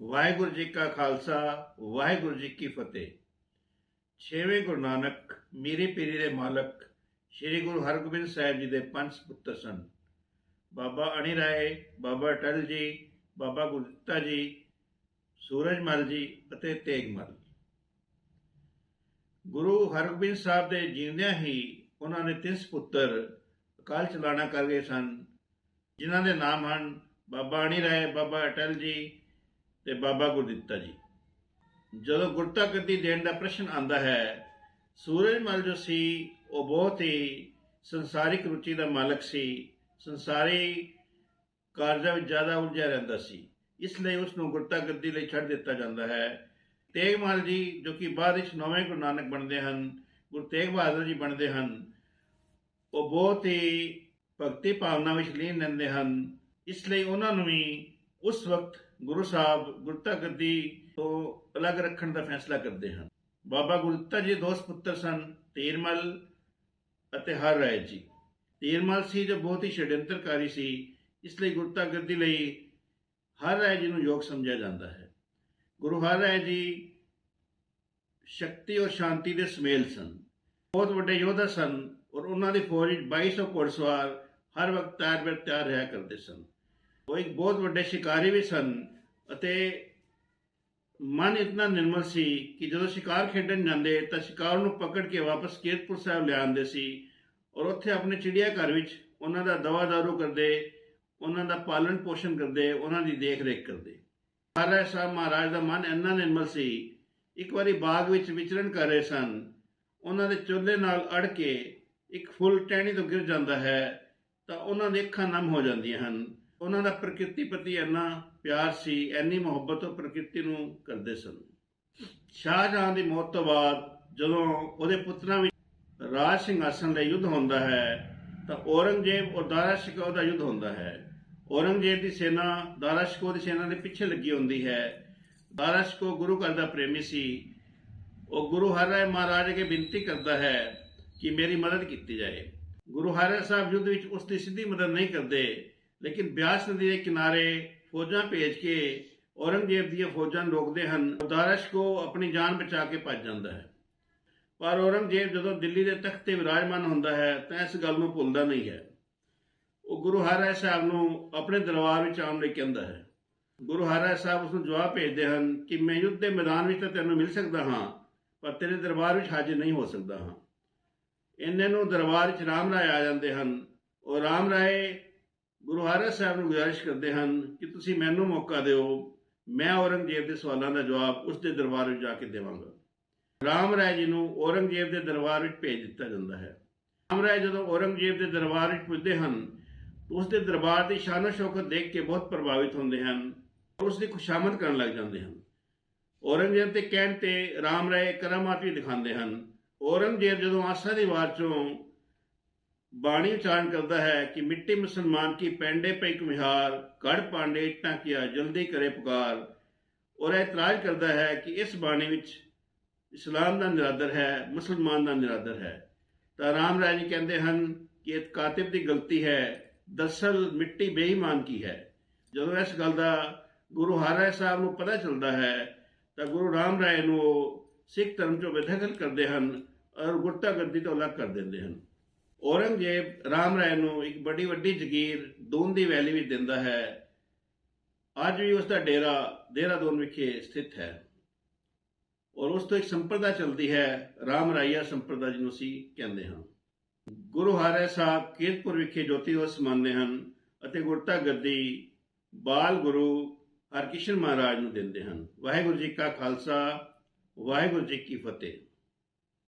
ਵਾਹਿਗੁਰੂ ਜੀ ਕਾ ਖਾਲਸਾ, ਵਾਹਿਗੁਰੂ ਜੀ ਕੀ ਫਤਿਹ। ਛੇਵੇਂ ਗੁਰੂ ਨਾਨਕ, ਮੇਰੇ ਪੀਰੀ ਦੇ ਮਾਲਕ, ਸ੍ਰੀ ਗੁਰੂ ਹਰਗੋਬਿੰਦ ਸਾਹਿਬ ਜੀ ਦੇ ਪੰਜ ਪੁੱਤਰ ਸਨ। ਬਾਬਾ ਅਣੀ ਰਾਏ, ਬਾਬਾ ਅਟਲ ਜੀ, ਬਾਬਾ ਗੁਰਦਿੱਤਾ ਜੀ ਸੂਰਜਮਲ ਜੀ ਅਤੇ ਤੇਗਮਲ ਗੁਰੂ ਹਰਗੋਬਿੰਦ ਸਾਹਿਬ ਦੇ ਜੀਵਦਿਆਂ ਹੀ ਉਹਨਾਂ ਨੇ ਤਿੰਨ ਪੁੱਤਰ ਅਕਾਲ ਚਲਾਣਾ ਕਰ ਗਏ ਸਨ, ਜਿਨ੍ਹਾਂ ਦੇ ਨਾਮ ਹਨ ਬਾਬਾ ਅਣੀ ਰਾਏ, ਬਾਬਾ ਅਟਲ ਜੀ ਤੇ ਬਾਬਾ ਗੁਰਦਿੱਤਾ ਜੀ। ਜਦੋਂ ਗੁਰਤਾ ਗੱਦੀ ਦੇਣ ਦਾ ਪ੍ਰਸ਼ਨ ਆਂਦਾ ਹੈ ਸੂਰਜਮਲ ਜੋ ਸੀ, ਉਹ ਬਹੁਤ ਹੀ ਸੰਸਾਰਿਕ ਰੁਚੀ ਦਾ ਮਾਲਕ ਸੀ, ਸੰਸਾਰੀ ਕਾਰਜਾਂ ਵਿੱਚ ਜ਼ਿਆਦਾ ਉਲਝਿਆ ਰਹਿੰਦਾ ਸੀ। ਇਸ ਲਈ ਉਸ ਨੂੰ ਗੁਰਤਾ ਗੱਦੀ ਲਈ ਛੱਡ ਦਿੱਤਾ ਜਾਂਦਾ ਹੈ। ਤੇਗਮਲ ਜੀ, ਜੋ ਕਿ ਬਾਅਦ ਵਿੱਚ ਨੌਵੇਂ ਗੁਰੂ ਨਾਨਕ ਬਣਦੇ ਹਨ, ਗੁਰੂ ਤੇਗ ਬਹਾਦਰ ਜੀ ਬਣਦੇ ਹਨ, ਉਹ ਬਹੁਤ ਹੀ ਭਗਤੀ ਭਾਵਨਾ ਵਿੱਚ ਲੀਨ ਰਹਿੰਦੇ ਹਨ। ਇਸ ਲਈ ਉਹਨਾਂ ਨੂੰ ਵੀ ਉਸ ਵਕਤ ਗੁਰੂ ਸਾਹਿਬ ਗੁਰਤਾ ਗੱਦੀ ਤੋਂ ਅਲੱਗ ਰੱਖਣ ਦਾ ਫੈਸਲਾ ਕਰਦੇ ਹਨ। ਬਾਬਾ ਗੁਰਦਿੱਤਾ ਜੀ ਦੋਸਤ ਪੁੱਤਰ ਸਨ ਤੀਰਮਲ ਅਤੇ ਹਰ ਰਾਏ ਜੀ। ਤੇਰਮਲ ਸੀ ਜੋ ਬਹੁਤ ਹੀ ਛੜਯੰਤਰਕਾਰੀ ਸੀ, ਇਸ ਲਈ ਗੁਰਤਾ ਗੱਦੀ ਲਈ ਹਰ ਰਾਏ ਜੀ ਨੂੰ ਯੋਗ ਸਮਝਿਆ ਜਾਂਦਾ ਹੈ। ਗੁਰੂ ਹਰ ਰਾਏ ਜੀ ਸ਼ਕਤੀ ਔਰ ਸ਼ਾਂਤੀ ਦੇ ਸਮੇਲ ਸਨ। ਬਹੁਤ ਵੱਡੇ ਯੋਧਾ ਸਨ ਔਰ ਉਹਨਾਂ ਦੀ ਫੌਜ ਵਿੱਚ 2200 ਘੋੜਸਵਾਰ ਹਰ ਵਕਤ ਤਿਆਰ ਬਰ ਤਿਆਰ ਰਿਹਾ ਕਰਦੇ ਸਨ। ਉਹ ਇੱਕ ਬਹੁਤ ਵੱਡੇ ਸ਼ਿਕਾਰੀ ਵੀ ਸਨ ਅਤੇ ਮਨ ਇਤਨਾ ਨਿਰਮਲ ਸੀ ਕਿ ਜਦੋਂ ਸ਼ਿਕਾਰ ਖੇਡਣ ਜਾਂਦੇ ਤਾਂ ਸ਼ਿਕਾਰ ਨੂੰ ਪਕੜ ਕੇ ਵਾਪਸ ਕੀਰਤਪੁਰ ਸਾਹਿਬ ਲਿਆਉਂਦੇ ਸੀ ਔਰ ਉੱਥੇ ਆਪਣੇ ਚਿੜੀਆ ਘਰ ਵਿੱਚ ਉਹਨਾਂ ਦਾ ਦਵਾ ਦਾਰੂ ਕਰਦੇ, ਉਹਨਾਂ ਦਾ ਪਾਲਣ ਪੋਸ਼ਣ ਕਰਦੇ, ਉਹਨਾਂ ਦੀ ਦੇਖ ਰੇਖ ਕਰਦੇ। ਮਹਾਰਾਜ ਸਾਹਿਬ, ਮਹਾਰਾਜ ਦਾ ਮਨ ਇੰਨਾ ਨਿਰਮਲ ਸੀ, ਇੱਕ ਵਾਰੀ ਬਾਗ ਵਿੱਚ ਵਿਚਰਨ ਕਰ ਰਹੇ ਸਨ, ਉਹਨਾਂ ਦੇ ਚੁੱਲ੍ਹੇ ਨਾਲ ਅੜ ਕੇ ਇੱਕ ਫੁੱਲ ਟਹਿਣੀ ਤੋਂ ਗਿਰ ਜਾਂਦਾ ਹੈ ਤਾਂ ਉਹਨਾਂ ਦੇ ਅੱਖਾਂ ਨਮ ਹੋ ਜਾਂਦੀਆਂ ਹਨ। ਉਹਨਾਂ ਦਾ ਪ੍ਰਕਿਰਤੀ ਪ੍ਰਤੀ ਇੰਨਾ ਪਿਆਰ ਸੀ, ਇੰਨੀ ਮੁਹੱਬਤ ਉਹ ਪ੍ਰਕਿਰਤੀ ਨੂੰ ਕਰਦੇ ਸਨ। ਸ਼ਾਹਜਹਾਂ ਦੀ ਮੌਤ ਤੋਂ ਬਾਅਦ ਜਦੋਂ ਉਹਦੇ ਪੁੱਤਰਾਂ ਵਿੱਚ ਰਾਜ ਸਿੰਘਾਸਨ ਦਾ ਯੁੱਧ ਹੁੰਦਾ ਹੈ, ਤਾਂ ਔਰੰਗਜ਼ੇਬ ਔਰ ਦਾਰਾ ਸ਼ਿਕੋ ਦਾ ਯੁੱਧ ਹੁੰਦਾ ਹੈ। ਔਰੰਗਜ਼ੇਬ ਦੀ ਸੈਨਾ, ਦਾਰਾ ਸ਼ਿਕੋ ਦੀ ਸੈਨਾ ਦੇ ਪਿੱਛੇ ਲੱਗੀ ਹੁੰਦੀ ਹੈ। ਦਾਰਾ ਸ਼ਿਕੋ ਗੁਰੂ ਘਰ ਦਾ ਪ੍ਰੇਮੀ ਸੀ। ਉਹ ਗੁਰੂ ਹਰਿ ਮਹਾਰਾਜ ਅਗੇ ਬੇਨਤੀ ਕਰਦਾ ਹੈ ਕਿ ਮੇਰੀ ਮਦਦ ਕੀਤੀ ਜਾਏ। ਗੁਰੂ ਹਰਿ ਸਾਹਿਬ ਯੁੱਧ ਵਿੱਚ ਉਸ ਦੀ ਸਿੱਧੀ ਮਦਦ ਨਹੀਂ ਕਰਦੇ। ਲੇਕਿਨ ਬਿਆਸ ਨਦੀ ਦੇ ਕਿਨਾਰੇ ਫੌਜਾਂ ਭੇਜ ਕੇ ਔਰੰਗਜ਼ੇਬ ਦੀਆਂ ਫੌਜਾਂ ਨੂੰ ਰੋਕਦੇ ਹਨ। ਦਾਰਸ਼ ਕੋ ਆਪਣੀ ਜਾਨ ਬਚਾ ਕੇ ਭੱਜ ਜਾਂਦਾ ਹੈ। ਪਰ ਔਰੰਗਜ਼ੇਬ ਜਦੋਂ ਦਿੱਲੀ ਦੇ ਤਖਤ ਤੇ ਵਿਰਾਜਮਾਨ ਹੁੰਦਾ ਹੈ ਤਾਂ ਇਸ ਗੱਲ ਨੂੰ ਭੁੱਲਦਾ ਨਹੀਂ ਹੈ। ਉਹ ਗੁਰੂ ਹਰਿ ਸਾਹਿਬ ਨੂੰ ਆਪਣੇ ਦਰਬਾਰ ਵਿੱਚ ਆਉਣ ਲਈ ਕਹਿੰਦਾ ਹੈ। ਗੁਰੂ ਹਰਿ ਸਾਹਿਬ ਉਸ ਨੂੰ ਜਵਾਬ ਭੇਜਦੇ ਹਨ ਕਿ ਮੈਂ ਯੁੱਧ ਦੇ ਮੈਦਾਨ ਵਿੱਚ ਤਾਂ ਤੈਨੂੰ ਮਿਲ ਸਕਦਾ ਹਾਂ, ਪਰ ਤੇਰੇ ਦਰਬਾਰ ਵਿੱਚ ਹਾਜ਼ਰ ਨਹੀਂ ਹੋ ਸਕਦਾ ਹਾਂ। ਇੰਨੇ ਨੂੰ ਦਰਬਾਰ ਵਿੱਚ ਰਾਮ ਰਾਏ ਆ ਜਾਂਦੇ ਹਨ। ਉਹ ਰਾਮ ਰਾਏ ਗੁਰੂ ਹਰਿ ਸਾਹਿਬ ਨੂੰ ਗੁਜ਼ਾਰਿਸ਼ ਕਰਦੇ ਹਨ ਕਿ ਤੁਸੀਂ ਮੈਨੂੰ ਮੌਕਾ ਦਿਓ, ਮੈਂ ਔਰੰਗਜ਼ੇਬ ਦੇ ਸਵਾਲਾਂ ਦਾ ਜਵਾਬ ਉਸ ਦੇ ਦਰਬਾਰ ਵਿੱਚ ਜਾ ਕੇ ਦੇਵਾਂਗਾ। ਰਾਮ ਰਾਏ ਜੀ ਨੂੰ ਔਰੰਗਜ਼ੇਬ ਦੇ ਦਰਬਾਰ ਵਿੱਚ ਭੇਜ ਦਿੱਤਾ ਜਾਂਦਾ ਹੈ। ਰਾਮ ਰਾਏ ਜਦੋਂ ਔਰੰਗਜ਼ੇਬ ਦੇ ਦਰਬਾਰ ਵਿੱਚ ਪੁੱਜਦੇ ਹਨ ਉਸ ਦੇ ਦਰਬਾਰ ਦੀ ਸ਼ਾਨੋ ਸ਼ੌਕਤ ਦੇਖ ਕੇ ਬਹੁਤ ਪ੍ਰਭਾਵਿਤ ਹੁੰਦੇ ਹਨ ਔਰ ਉਸ ਦੀ ਖੁਸ਼ਾਮਦ ਕਰਨ ਲੱਗ ਜਾਂਦੇ ਹਨ। ਔਰੰਗਜ਼ੇਬ ਦੇ ਕਹਿਣ ਤੇ ਰਾਮ ਰਾਏ ਕਰਾਮਾਤ ਵੀ ਦਿਖਾਉਂਦੇ ਹਨ। ਔਰੰਗਜ਼ੇਬ ਜਦੋਂ ਆਸਾ ਦੀ ਵਾਰ ਚੋਂ ਬਾਣੀ ਉਚਾਰਨ ਕਰਦਾ ਹੈ ਕਿ ਮਿੱਟੀ ਮੁਸਲਮਾਨ ਕੀ ਪੈਂਡੇ ਪੈ ਕੁਮਿਹਾਰ ਗੜ ਪਾਂਡੇ ਇੱਟਾਂ ਕੀਆ ਜਲਦੀ ਕਰੇ ਪੁਕਾਰ। ਔਰ ਇਤਰਾਜ਼ ਕਰਦਾ ਹੈ ਕਿ ਇਸ ਬਾਣੀ ਵਿੱਚ ਇਸਲਾਮ ਦਾ ਨਿਰਾਦਰ ਹੈ, ਮੁਸਲਮਾਨ ਦਾ ਨਿਰਾਦਰ ਹੈ। ਤਾਂ ਰਾਮ ਰਾਏ ਜੀ ਕਹਿੰਦੇ ਹਨ ਕਿ ਇਹ ਕਾਤਿਬ ਦੀ ਗਲਤੀ ਹੈ, ਦਰਸਲ ਮਿੱਟੀ ਬੇਈਮਾਨ ਕੀ ਹੈ। ਜਦੋਂ ਇਸ ਗੱਲ ਦਾ ਗੁਰੂ ਹਰਿ ਸਾਹਿਬ ਨੂੰ ਪਤਾ ਚੱਲਦਾ ਹੈ, ਤਾਂ ਗੁਰੂ ਰਾਮ ਰਾਏ ਨੂੰ ਉਹ ਸਿੱਖ ਧਰਮ ਚੋਂ ਬੇਦਖਲ ਕਰਦੇ ਹਨ ਔਰ ਗੁਰਤਾ ਗੱਦੀ ਤੋਂ ਅਲੱਗ ਕਰ ਦਿੰਦੇ ਹਨ। ਔਰੰਗਜ਼ੇਬ ਰਾਮ ਰਾਏ ਨੂੰ ਇੱਕ ਬੜੀ ਵੱਡੀ ਜ਼ਗੀਰ ਦੂਨ ਦੀ ਵੈਲੀ ਵਿੱਚ ਦਿੰਦਾ ਹੈ। ਅੱਜ ਵੀ ਉਸ ਦਾ ਡੇਰਾ ਦੇਹਰਾਦੂਨ ਵਿਖੇ ਸਥਿਤ ਹੈ। ਔਰ ਉਸ ਤੋਂ ਇੱਕ ਸੰਪਰਦਾ ਚੱਲਦੀ ਹੈ, ਰਾਮ ਰਾਈਆ ਸੰਪਰਦਾ ਜਿਹਨੂੰ ਅਸੀਂ ਕਹਿੰਦੇ ਹਾਂ। ਗੁਰੂ ਹਰਿ ਸਾਹਿਬ ਕੀਰਤਪੁਰ ਵਿਖੇ ਜੋਤੀ ਦਿਵਸ ਮੰਨਦੇ ਹਨ ਅਤੇ ਗੁਰਤਾ ਗੱਦੀ ਬਾਲ ਗੁਰੂ ਹਰਕ੍ਰਿਸ਼ਨ ਮਹਾਰਾਜ ਨੂੰ ਦਿੰਦੇ ਹਨ। ਵਾਹਿਗੁਰੂ ਜੀ ਕਾ ਖਾਲਸਾ, ਵਾਹਿਗੁਰੂ ਜੀ ਕੀ ਫਤਿਹ।